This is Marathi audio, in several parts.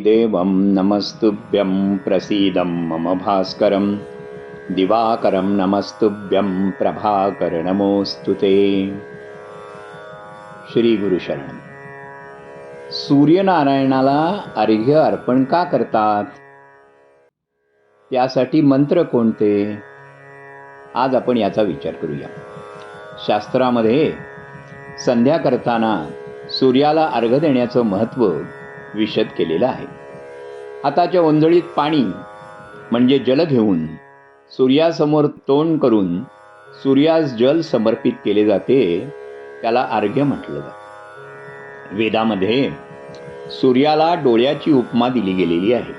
देवं नमस्तुभ्यं प्रसीदं मम भास्करं। दिवाकरं नमस्तुभ्यं प्रभाकर नमोऽस्तु ते। श्रीगुरुशरण। सूर्यनारायणाला अर्घ्य अर्पण का करतात? त्यासाठी मंत्र कोणते? आज आपण याचा विचार करूया। शास्त्रामध्ये संध्या करताना सूर्याला अर्घ देण्याचं महत्त्व विशद केलेलं आहे. हाताच्या ओंजळीत पाणी म्हणजे जल घेऊन सूर्यासमोर तोंड करून सूर्यास जल समर्पित केले जाते त्याला अर्घ्य म्हटलं जातं. वेदामध्ये सूर्याला डोळ्याची उपमा दिली गेलेली आहे.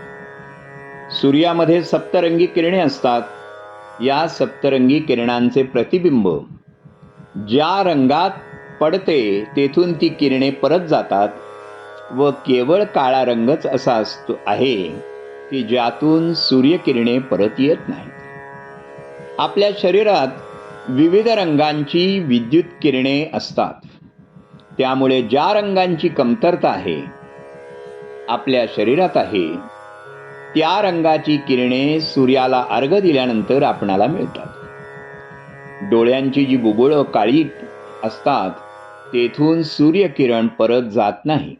सूर्यामध्ये सप्तरंगी किरणे असतात. या सप्तरंगी किरणांचे प्रतिबिंब ज्या रंगात पडते तेथून ती किरणे परत जातात व केवळ काळा रंगच असा असतो आहे की ज्यातून सूर्यकिरणे परत येत नाहीत. आपल्या शरीरात विविध रंगांची विद्युत किरणे असतात. त्यामुळे ज्या रंगांची कमतरता आहे आपल्या शरीरात आहे त्या रंगाची किरणे सूर्याला अर्घ दिल्यानंतर आपणाला मिळतात. डोळ्यांची जी बुबुळं काळी असतात तेथून सूर्यकिरण परत जात नाही.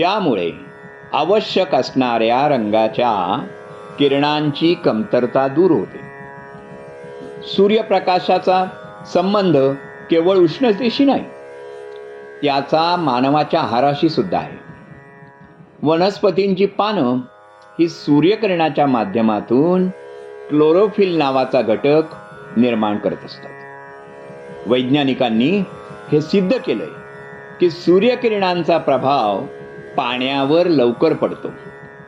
त्यामुळे आवश्यक असणाऱ्या रंगाच्या किरणांची कमतरता दूर होते. सूर्यप्रकाशाचा संबंध केवळ उष्णतेशी नाही त्याचा मानवाच्या आहाराशी सुद्धा आहे. वनस्पतींची पानं ही सूर्यकिरणाच्या माध्यमातून क्लोरोफिल नावाचा घटक निर्माण करत असतात. वैज्ञानिकांनी हे सिद्ध केलंय की सूर्यकिरणांचा प्रभाव पाण्यावर लवकर पडतो.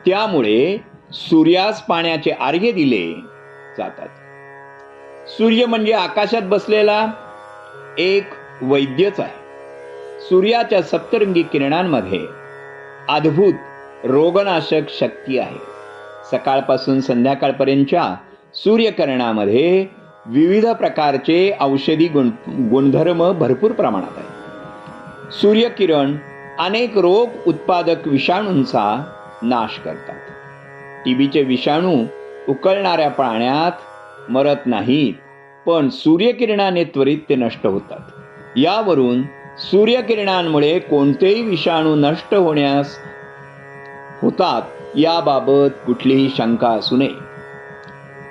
त्यामुळे सूर्यास पाण्याचे आर्घ्य दिले जातात. सूर्य म्हणजे आकाशात बसलेला एक वैद्यच आहे. सूर्याच्या सप्तरंगी किरणांमध्ये अद्भुत रोगनाशक शक्ती आहे. सकाळपासून संध्याकाळपर्यंतच्या सूर्यकिरणामध्ये विविध प्रकारचे औषधी गुण गुणधर्म भरपूर प्रमाणात आहेत. सूर्यकिरण अनेक रोग उत्पादक विषाणूंचा नाश करतात. टीबीचे विषाणू उकळणाऱ्या पाण्यात मरत नाहीत पण सूर्यकिरणाने त्वरित ते नष्ट होतात. यावरून सूर्यकिरणांमुळे कोणतेही विषाणू नष्ट होण्यास होतात याबाबत कुठलीही शंका असू नये.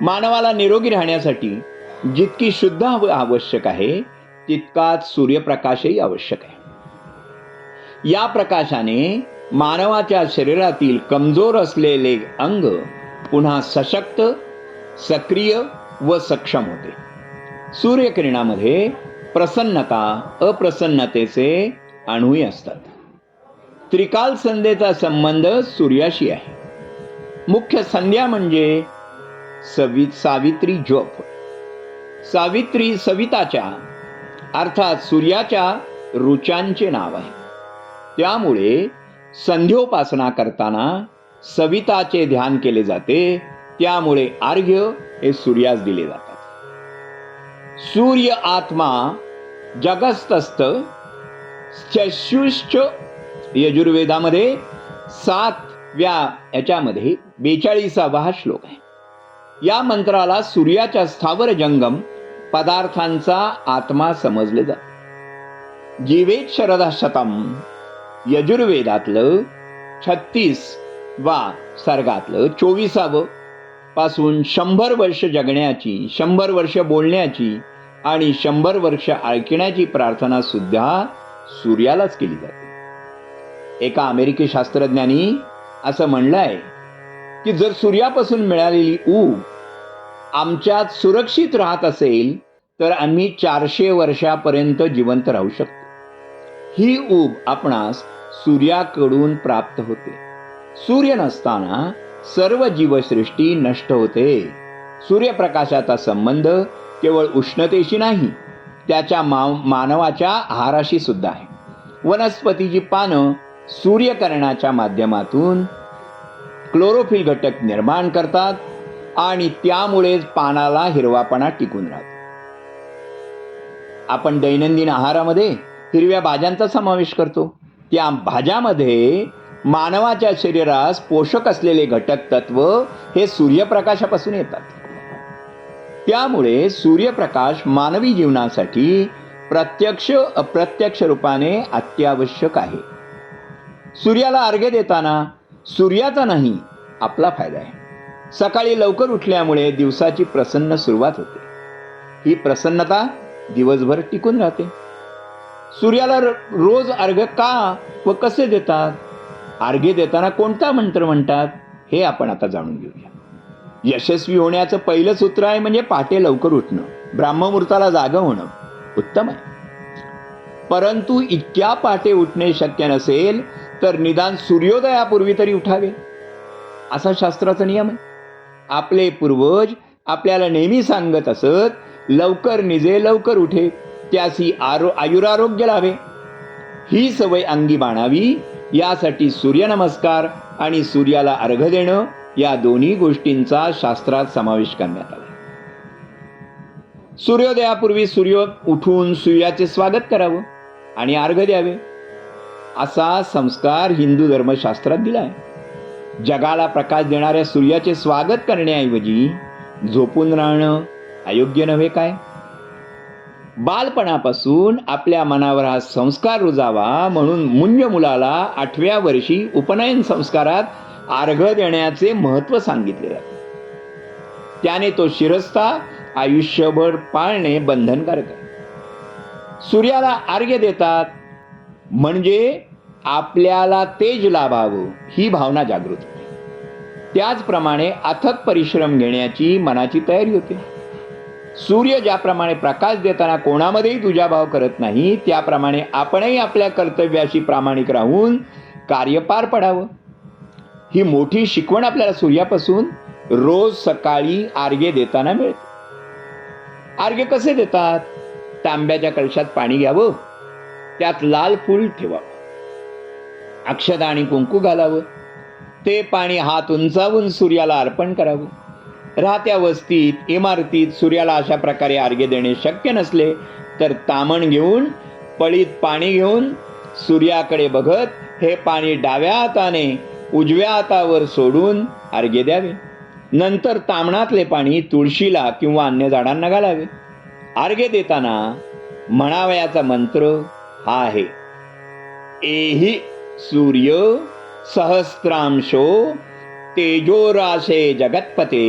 मानवाला निरोगी राहण्यासाठी जितकी शुद्ध आवश्यक आहे तितकाच सूर्यप्रकाशही आवश्यक आहे. या प्रकाशाने मानवाच्या शरीरातील कमजोर असलेले अंग पुन्हा सशक्त सक्रिय व सक्षम होते. सूर्यकिरणामध्ये प्रसन्नता अप्रसन्नतेचे अणुही असतात. त्रिकाल संध्येचा संबंध सूर्याशी आहे. मुख्य संध्या म्हणजे सवि सावित्री जप सावित्री सविताच्या अर्थात सूर्याच्या रुचांचे नाव आहे. त्यामुळे संध्योपासना करताना सविताचे ध्यान केले जाते त्यामुळे आर्घ्य हे सूर्यास दिले जातात. सूर्य आत्मा जगस्तस्त चशुश्च यजुर्वेदामध्ये सातव्या याच्यामध्ये बेचाळीसावा हा श्लोक आहे. या मंत्राला सूर्याच्या स्थावर जंगम पदार्थांचा आत्मा समजले जात. जीवेत शरदा शतम यजुर्वेदातलं छत्तीस वा सर्गातलं चोवीसावं पासून शंभर वर्ष जगण्याची शंभर वर्ष बोलण्याची आणि शंभर वर्ष ऐकण्याची प्रार्थना सुद्धा सूर्यालाच केली जाते. एका अमेरिकी शास्त्रज्ञांनी असं म्हणलं आहे की जर सूर्यापासून मिळालेली ऊब आमच्यात सुरक्षित राहत असेल तर आम्ही चारशे वर्षापर्यंत जिवंत राहू शकतो. ही ऊब आपणास सूर्याकडून प्राप्त होते. सूर्य नसताना सर्व जीवसृष्टी नष्ट होते. सूर्यप्रकाशाचा संबंध केवळ उष्णतेशी नाही त्याच्या माव मानवाच्या आहाराशी सुद्धा आहे. वनस्पतीची पानं सूर्यकरणाच्या माध्यमातून क्लोरोफिल घटक निर्माण करतात आणि त्यामुळेच पानाला हिरवापणा टिकून राहतो. आपण दैनंदिन आहारामध्ये हिरव्या भाज्यांचा समावेश करतो. त्या भाज्यामध्ये मानवाच्या शरीरास पोषक असलेले घटक तत्व हे सूर्यप्रकाशापासून येतात. त्यामुळे सूर्यप्रकाश मानवी जीवनासाठी प्रत्यक्ष अप्रत्यक्ष रूपाने अत्यावश्यक आहे. सूर्याला अर्घ्य देताना सूर्याचा नाही आपला फायदा आहे. सकाळी लवकर उठल्यामुळे दिवसाची प्रसन्न सुरुवात होते. ही प्रसन्नता दिवसभर टिकून राहते. सूर्याला रोज अर्घ्य का व कसे देतात? अर्घ्य देताना कोणता मंत्र म्हणतात? हे आपण आता जाणून घेऊया. यशस्वी होण्याचं पहिलं सूत्र आहे म्हणजे पहाटे लवकर उठणं. ब्राह्ममुहूर्ताला जागं होणं. उत्तम आहे. परंतु इतक्या पहाटे उठणे शक्य नसेल तर निदान सूर्योदयापूर्वी तरी उठावे. असा शास्त्राचा नियम आहे. आपले पूर्वज आपल्याला नेहमी सांगत असत लवकर निजे लवकर उठे. त्यासी आरो आयुरारोग्य लावे ही सवय अंगी बाणावी यासाठी सूर्यनमस्कार आणि सूर्याला अर्घ देणं या दोन्ही गोष्टींचा शास्त्रात समावेश करण्यात आला. सूर्योदयापूर्वी सूर्य उठून सूर्याचे स्वागत करावं आणि अर्घ द्यावे. असा संस्कार हिंदू धर्मशास्त्रात दिला आहे जगाला प्रकाश देणाऱ्या सूर्याचे स्वागत करण्याऐवजी झोपून राहणं अयोग्य नव्हे काय? बालपणापासून आपल्या मनावर हा संस्कार रुजावा म्हणून मुंज मुलाला आठव्या वर्षी उपनयन संस्कारात अर्घ देण्याचे महत्त्व सांगितले जाते. त्याने तो शिरस्ता आयुष्यभर पाळणे बंधनकारक आहे. सूर्याला अर्घ्य देतात म्हणजे आपल्याला तेज लाभावं ही भावना जागृत होते. त्याचप्रमाणे अथक परिश्रम घेण्याची मनाची तयारी होते. सूर्य ज्याप्रमाणे प्रकाश देताना कोणामध्येही तुझा भाव करत नाही त्याप्रमाणे आपणही आपल्या कर्तव्याशी प्रामाणिक राहून कार्य पार पडावं. ही मोठी शिकवण आपल्याला सूर्यापासून रोज सकाळी आर्घ्य देताना मिळते. आर्घ्य कसे देतात? तांब्याच्या कलशात पाणी घ्यावं त्यात लाल फूल ठेवावं अक्षदा आणि कुंकू घालावं ते पाणी हात उंचावून सूर्याला अर्पण करावं. राहत्या वस्तीत इमारतीत सूर्याला अशा प्रकारे आर्गे देणे शक्य नसले तर तामण घेऊन पळीत पाणी घेऊन सूर्याकडे बघत हे पाणी डाव्या हाताने उजव्या हातावर सोडून आर्गे द्यावे. नंतर तामणातले पाणी तुळशीला किंवा अन्य झाडांना घालावे. आर्गे देताना म्हणावयाचा मंत्र हा आहे एही सूर्य सहस्रांशो तेजोराशे जगत्पते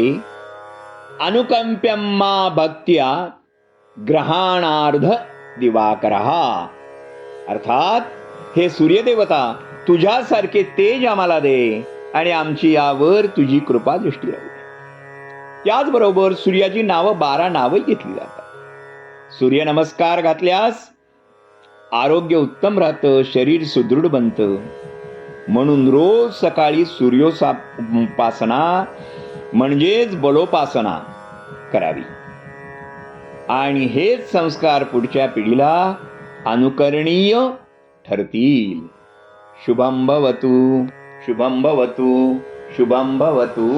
अनुकंप्यम्मा भक्त्या ग्रहाणार्ध दिवाकर अर्थात हे सूर्यदेवता तुझ्यासारखे तेज आम्हाला दे आणि आमची यावर तुझी कृपा दृष्टी राहू त्याचबरोबर सूर्याची नावं बारा नावं घेतली जातात सूर्यनमस्कार घातल्यास आरोग्य उत्तम राहतं शरीर सुदृढ बनतं म्हणून रोज सकाळी सूर्योपासना म्हणजेच बलोपासना करावी. आणि हेच संस्कार पुढच्या पिढीला अनुकरणीय ठरतील. शुभम भवतु शुभम भवतु शुभम भवतु.